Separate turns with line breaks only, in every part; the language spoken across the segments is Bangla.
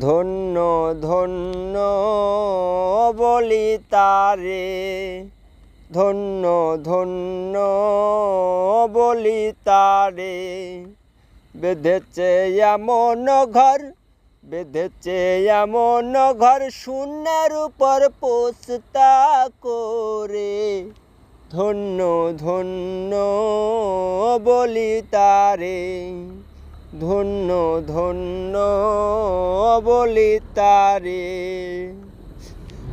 ধন্য ধন্য বলি তারে। ধন্য ধন্য বলি তারে। বেঁধেছে এমন ঘর, বেঁধেছে এমন ঘর, শূন্যের উপর পোস্তা করে। ধন্য ধন্য বলি তারে। ধন্য ধন্য বলি তারে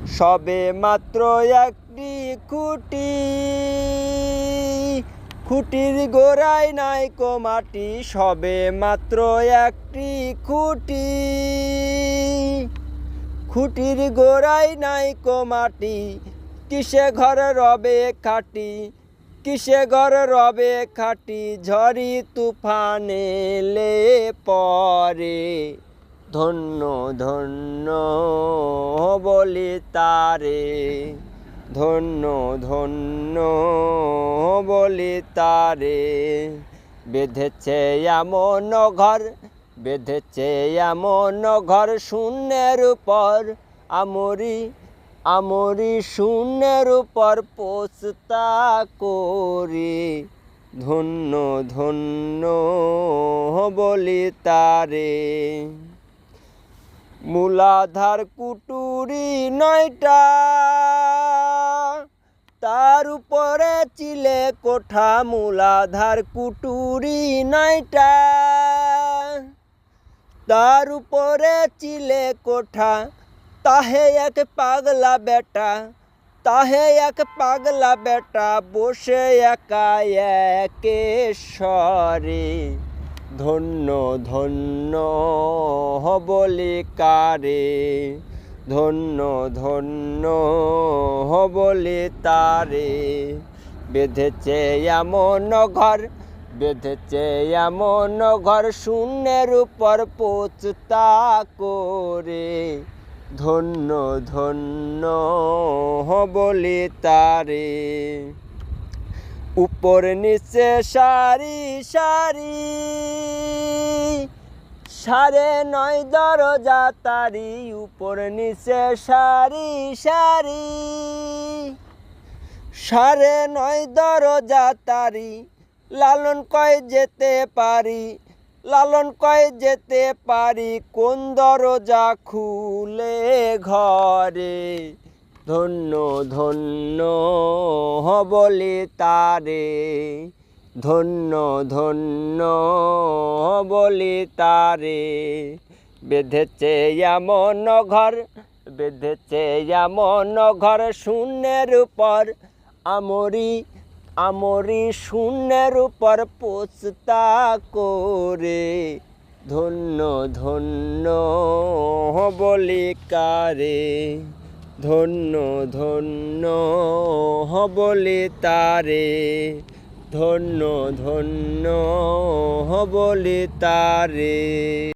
সবে মাত্র একটি খুঁটি, খুঁটির গোড়ায় নাই কো মাটি। সবে মাত্র একটি খুঁটি, খুঁটির গোড়ায় নাই কো মাটি। কিসে ঘর রবে খাটি? কিসে ঘর রবে খাটি ঝড়ি তুফানে লে পরে? ধন্য ধন্য বলি তারে। ধন্য ধন্য বলি তারে। বেঁধেছে এমন ঘর, বেঁধেছে এমন ঘর শূন্যের উপর। আমরি আমরি শূন্যের উপর পোস্তা করি, ধন্য ধন্য বলি তারে। মূলাধার কুটুরি নয়টা, তার উপরে চিলে কোঠা। মূলাধার কুটুরি নয়টা, তার উপরে চিলে কোঠা। তাহে এক পাগলা বেটা, তাহে এক পাগলা বেটা বসে একা একেশ্বরে ধন্য ধন্য বলি কারে ধন্য ধন্য বলি তারে বেঁধেছে এমন ঘর, বেঁধেছে এমন ঘর, শূন্যের উপর পোচতা করে। ধন্য ধন্য বলি তারে। উপর নিচে সারি সারি, সারে নয় দরজা তারি। উপর নিচে সারি সারি, সারে নয় দরজা তারি। লালন কয় যেতে পারি লালন কয় যেতে পারি, কোন দরজা খুলে ঘরে? ধন্য ধন্য বলি তারে। ধন্য ধন্য বলি তারে। বেঁধেছে এমন ঘর, বেঁধেছে এমন ঘর শূন্যের উপর। আমরি আমরি শূন্যের উপর পোস্তা করে, ধন্য ধন্য বলি কারে, ধন্য ধন্য বলি তারে, ধন্য ধন্য বলি তারে।